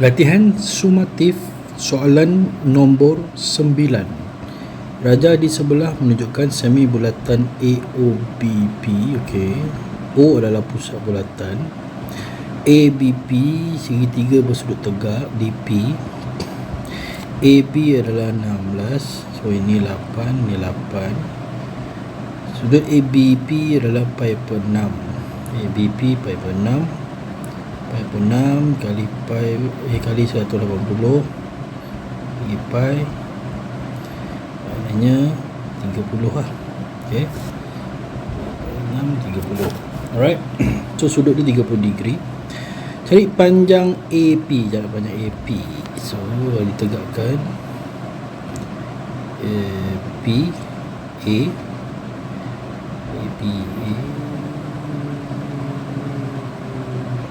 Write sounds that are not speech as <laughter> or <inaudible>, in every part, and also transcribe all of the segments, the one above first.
Latihan sumatif soalan nombor 9. Raja di sebelah menunjukkan semi bulatan AOBP. Okey. O adalah pusat bulatan. ABP segitiga bersudut tegak DP. AB adalah 16. So ini 8, ini 8. Sudut ABP adalah pi per 6. ABP pi per 6 pi per 6 kali pi eh kali 180 bagi pi maknanya 30 lah. Ok 6 30 alright. <clears throat> So sudut dia 30 degree. Cari panjang AP jarak panjang AP so ditegakkan AP A AP A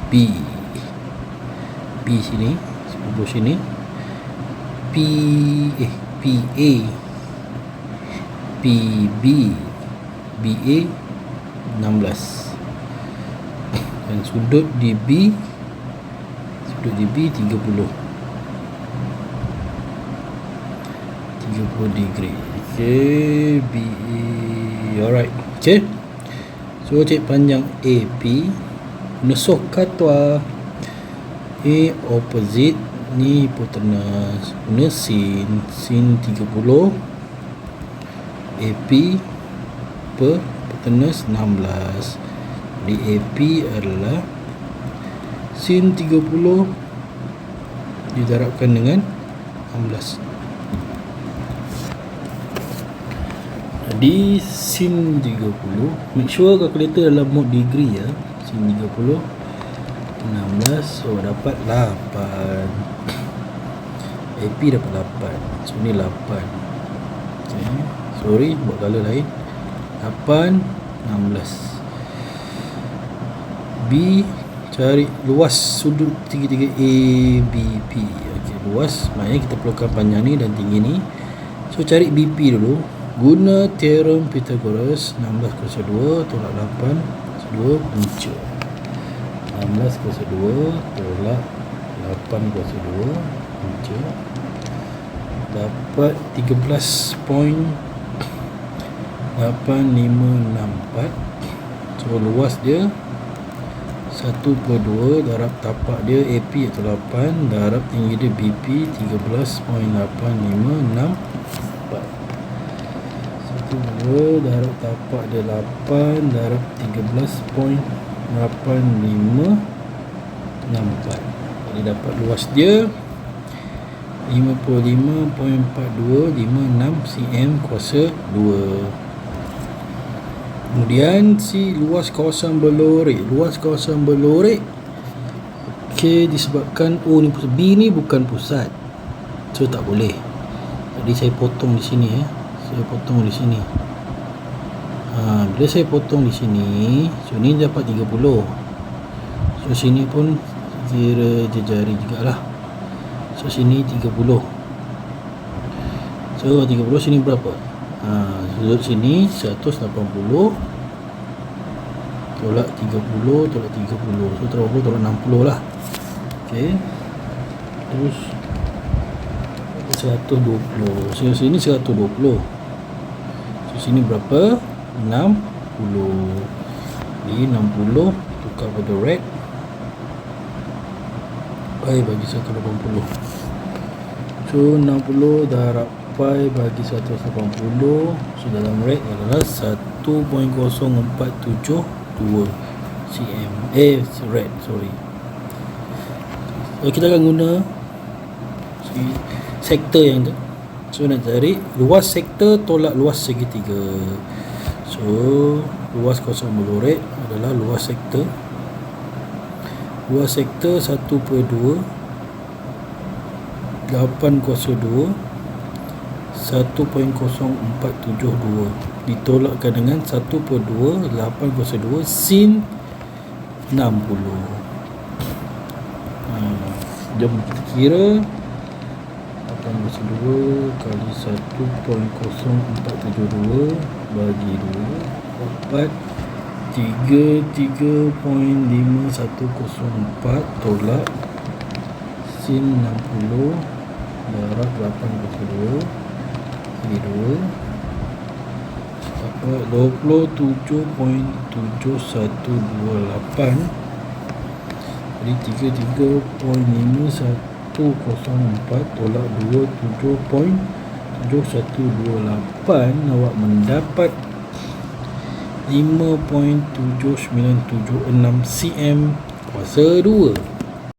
B Sini sepupu sini. P eh P A. P B. B A 16 <laughs> dan sudut di B sudut di B 30 30 degree. Okay B A. Alright okay so cek panjang AP Nusuh katwa A opposite ni hipotenus guna sin sin 30 AP per hipotenus 16 di AP adalah sin 30 didarabkan dengan 16 di sin 30 make sure kalkulator dalam mode degree ya sin 30 16 so dapat 8 AP dapat 8 so ni 8 okay. sorry buat color lain. 8 16 B cari luas sudut tiga-tiga A B P. Okay, luas. Maknanya kita perlukan panjang ni dan tinggi ni. So cari BP dulu. Guna teorem Pythagoras 16 kuasa 2 tolak 8 kuasa 2 punca 16 kuasa 2 tolak 8 kuasa 2 punca. Dapat 13.8564 so luas dia 1 per 2 darab tapak dia AP iaitu 8 darab tinggi dia BP 13.8564 1 2 darab tapak dia 8 darab 13.8564 jadi dapat luas dia 55.4256 cm kuasa 2 Kemudian si luas kawasan berlorek. Luas kawasan berlorek Okey disebabkan Oh ni B ni bukan pusat. So tak boleh. Jadi saya potong di sini eh. Saya potong di sini ha, Bila saya potong di sini So ni dapat 30 So sini pun Kira jejari jugalah. So sini 30 So 30 sini berapa? Ha, Sudut sini 180 Tolak 30 Tolak 30 So 30 tolak 60 lah. Ok Terus 120 So sini 120 So sini berapa 60 Jadi 60 Tukar pada red. Pi bagi 180 So 60 darab pi bagi 180 So dalam red adalah 1.0472 cm. Eh red sorry. So kita akan guna Sektor yang tu. So nak cari luas sektor tolak luas segitiga So luas kosong meluret adalah luas sektor. Luas sektor 1 per 2 8 kuasa 2 1.0472 ditolakkan dengan 1 per 2 8 kuasa 2 sin 60 ha, jom. kita kira sama 2 kali 1.0472 bagi 2 dapat 33.5104 tolak sin 60 darab 82 bagi 2 dapat 27.7128 jadi 33.5104 104 tolak 27.7128 awak mendapat 5.7976 cm kuasa 2